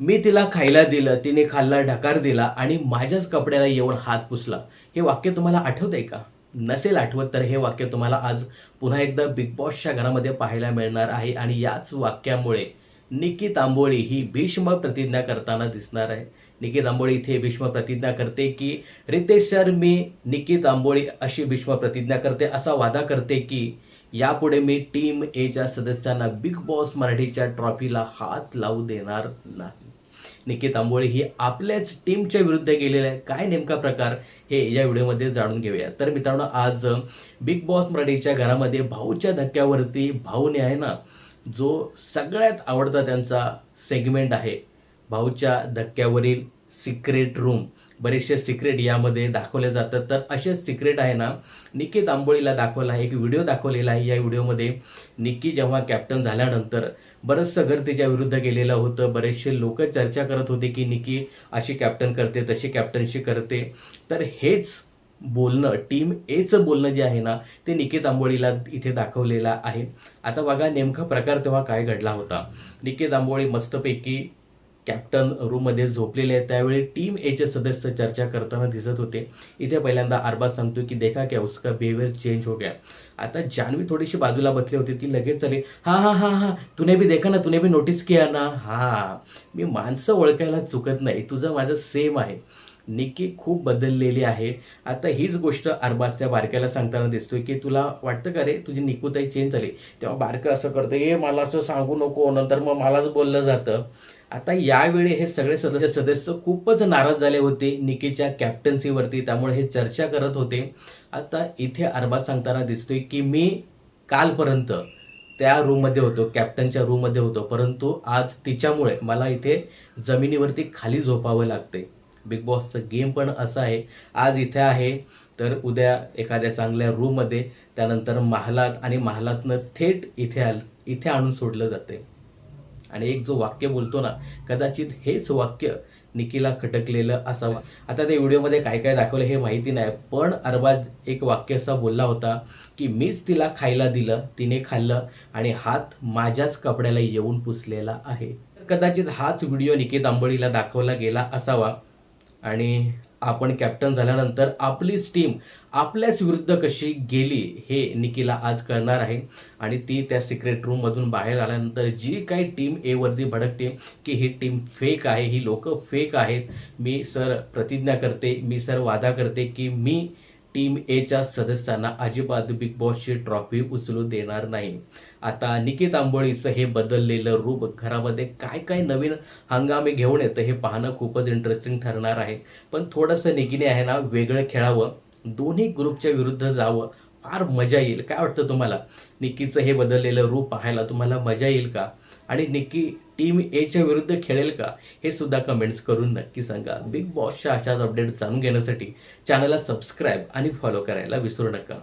मी तिला खायला दिलं तिने खाल्ला ढकार दिला आणि माझ्याच कपड्याला येऊन हात पुसला. हे वाक्य तुम्हाला आठवत आहे का? नसेल आठवत तर हे वाक्य तुम्हाला आज पुन्हा एकदा बिग बॉसच्या घरामध्ये पाहायला मिळणार आहे आणि याच वाक्यामुळे निकी तांबोळी ही भीष्म प्रतिज्ञा करताना दिसणार आहे. निकी तांबोळी इथे भीष्म प्रतिज्ञा करते की रितेश सर मी निकी तांबोळी अशी भीष्म प्रतिज्ञा करते असा वादा करते की यापुढे मी टीम एच्या सदस्यांना बिग बॉस मराठीच्या ट्रॉफीला हात लावू देणार नाही. निकित आंबोळे ही आपल्याच टीमच्या विरुद्ध गेलेल्या आहे. काय नेमका प्रकार? हे या व्हिडिओमध्ये जाणून घेऊया. तर मित्रांनो आज बिग बॉस मराठीच्या घरामध्ये भाऊच्या धक्क्यावरती भाऊने आहे ना जो सगळ्यात आवडता त्यांचा सेगमेंट आहे. भाऊच्या धक्क्यावरील सिक्रेट रूम बरेचसे सिक्रेट यामध्ये दाखवले जातात. तर असेच सिक्रेट आहे ना निक्की तांबोळीला दाखवला आहे एक व्हिडिओ दाखवलेला आहे. या व्हिडिओमध्ये निक्की जेव्हा कॅप्टन झाल्यानंतर बरंचसं घर तिच्या विरुद्ध गेलेलं होतं. बरेचसे लोक चर्चा करत होते की निकी अशी कॅप्टन करते तशी कॅप्टनशी करते. तर हेच बोलणं टीम एचं बोलणं जे आहे ना ते निकेत आंबोळीला इथे दाखवलेलं आहे. आता बघा नेमका प्रकार तेव्हा काय घडला होता. निकेत तांबोळी मस्तपैकी कॅप्टन रूममध्ये झोपलेले आहेत. त्यावेळी टीम एचे सदस्य चर्चा करताना दिसत होते. इथे पहिल्यांदा अरबाज सांगतो की देखा क्या उसका बिहेवियर चेंज हो गया. आता जान्हवी थोडीशी बाजूला बसली होती. ती लगेच चाली हा हा हा हा तुने भी देखा ना तुने भी नोटीस किया ना? हा मी माणसं ओळखायला चुकत नाही. तुझं माझं सेम आहे. निकी खूप बदललेली आहे. आता हीच गोष्ट अरबाज त्या बारक्याला सांगताना दिसतोय की तुला वाटतं का रे तुझी निकूताई चेंज झाली? तेव्हा बारकं असं करतं हे मला असं सांगू नको नंतर मग मलाच बोललं जातं. आता यावेळी हे सगळे सदस्य सदस्य खूपच नाराज झाले होते निकीच्या कॅप्टन्सीवरती त्यामुळे हे चर्चा करत होते. आता इथे अरबाज सांगताना दिसतोय की मी कालपर्यंत त्या रूममध्ये होतो कॅप्टनच्या रूममध्ये होतो परंतु आज तिच्यामुळे मला इथे जमिनीवरती खाली झोपावं लागते बिग बॉसचं गेम पण असं आहे. आज इथे आहे तर उद्या एखाद्या चांगल्या रूममध्ये त्यानंतर महालात आणि महालातनं थेट इथे आल इथे आणून सोडलं जाते आणि एक जो वाक्य बोलतो ना कदाचित हेच वाक्य निकीला खटकलेलं असावं. आता त्या व्हिडिओमध्ये काय काय दाखवलं हे माहिती नाही पण अरबाज एक वाक्य असा बोलला होता की मीच तिला खायला दिलं तिने खाल्लं आणि हात माझ्याच कपड्याला येऊन पुसलेला आहे. कदाचित हाच व्हिडिओ निकी आंबळीला दाखवला गेला असावा. आणि आपण कॅप्टन झाल्यानंतर आपलीच टीम आपल्याच विरुद्ध कशी गेली हे निकीला आज कळणार आहे. आणि ती त्या सिक्रेट रूममधून बाहेर आल्यानंतर जी काही टीम एवरती भडकते की ही टीम फेक आहे ही लोक फेक आहेत. मी सर प्रतिज्ञा करते मी सर वादा करते की मी टीम एच्या सदस्यांना अजिबात बिग बॉसची ट्रॉफी उचलू देणार नाही. आता निकित आंबोळीचं हे बदललेलं रूप घरामध्ये काय काय नवीन हंगामी घेऊन येतं हे पाहणं खूपच इंटरेस्टिंग ठरणार आहे. पण थोडंसं निकिने आहे ना वेगळं खेळावं दोन्ही ग्रुपच्या विरुद्ध जावं फार मजा येईल. काय वाटतं तुम्हाला? निक्कीचं हे बदललेलं रूप पाहायला तुम्हाला मजा येईल का? आणि निक्की टीम एच्या विरुद्ध खेळेल का? हे सुद्धा कमेंट्स करून नक्की सांगा. बिग बॉसच्या अशाच अपडेट जाणून घेण्यासाठी चॅनलला सबस्क्राईब आणि फॉलो करायला विसरू नका.